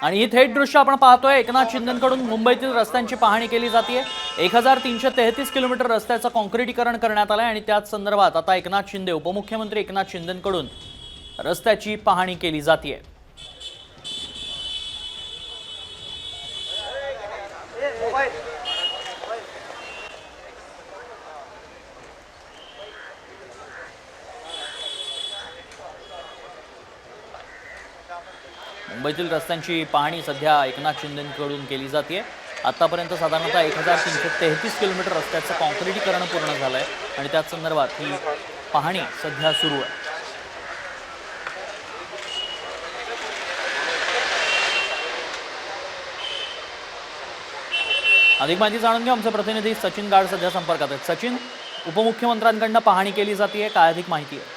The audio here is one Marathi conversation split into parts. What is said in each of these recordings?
आणि ही थेट दृश्य आपण पाहतोय. एकनाथ शिंदेकडून मुंबईतील रस्त्यांची पाहणी केली जाते एक हजार तीनशे तेहतीस किलोमीटर रस्त्याचं कॉन्क्रिटीकरण करण्यात आलंय आणि त्याच संदर्भात आता एकनाथ शिंदे उपमुख्यमंत्री एकनाथ शिंदेकडून रस्त्याची पाहणी केली जाते मुंबईतील रस्त्यांची पाहणी सध्या एकनाथ शिंदेकडून केली जाते. आतापर्यंत साधारणतः एक हजार तीनशे तेहतीस किलोमीटर रस्त्याचं कॉन्क्रिटीकरण पूर्ण झालं आहे आणि त्याच संदर्भात ही पाहणी सध्या सुरू आहे. अधिक माहिती जाणून घेऊ आमचे प्रतिनिधी सचिन गाड सध्या संपर्कात आहेत. सचिन उपमुख्यमंत्र्यांकडनं पाहणी केली जाते. काय अधिक माहिती आहे?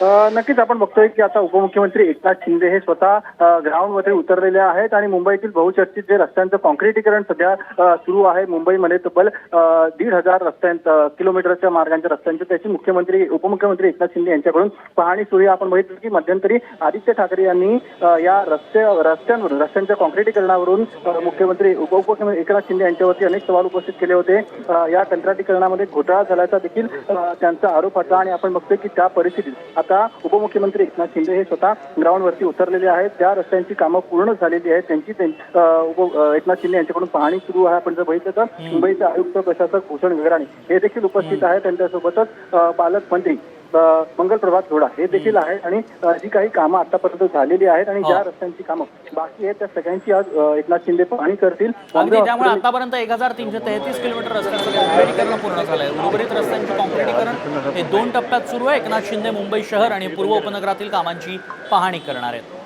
नक्कीच आपण बघतोय की आता उपमुख्यमंत्री एकनाथ शिंदे हे स्वतः ग्राउंडमध्ये उतरलेले आहेत आणि मुंबईतील बहुचर्चित जे रस्त्यांचं कॉन्क्रिटीकरण सध्या सुरू आहे मुंबईमध्ये तब्बल दीड हजार रस्त्यांचं किलोमीटरच्या मार्गांच्या रस्त्यांचे त्याची मुख्यमंत्री उपमुख्यमंत्री एकनाथ शिंदे यांच्याकडून पाहणी सुरू आहे. आपण बघितलं की मध्यंतरी आदित्य ठाकरे यांनी या रस्ते रस्त्यांवरून रस्त्यांच्या कॉन्क्रिटीकरणावरून मुख्यमंत्री उपमुख्यमंत्री एकनाथ शिंदे यांच्यावरती अनेक सवाल उपस्थित केले होते. या कंत्राटीकरणामध्ये घोटाळा झाल्याचा देखील त्यांचा आरोप होता आणि आपण बघतोय की त्या परिस्थितीत आता उपमुख्यमंत्री एकनाथ शिंदे हे स्वतः ग्राउंडवरती उतरलेले आहेत. त्या रस्त्यांची कामं पूर्ण झालेली आहेत त्यांची एकनाथ शिंदे यांच्याकडून पाहणी सुरू आहे. आपण जर बघितलं तर मुंबईचे आयुक्त प्रशासक भूषण गगराणी हे देखील उपस्थित आहेत. त्यांच्यासोबतच पालकमंत्री मंगल प्रभात घोडा हे देखील आहेत आणि जी काही कामं आतापर्यंत झालेली आहेत आणि ज्या रस्त्यांची कामं बाकी आहेत त्या सगळ्यांची आज एकनाथ शिंदे पाहणी करतील. त्यामुळे आतापर्यंत एक हजार तीनशे तेहतीस किलोमीटर रस्त्याचं पूर्ण झालंय. उर्वरित रस्त्यांचे कॉन्क्रिटीकरण हे दोन टप्प्यात सुरू आहे. एकनाथ शिंदे मुंबई शहर आणि पूर्व उपनगरातील कामांची पाहणी करणार आहेत.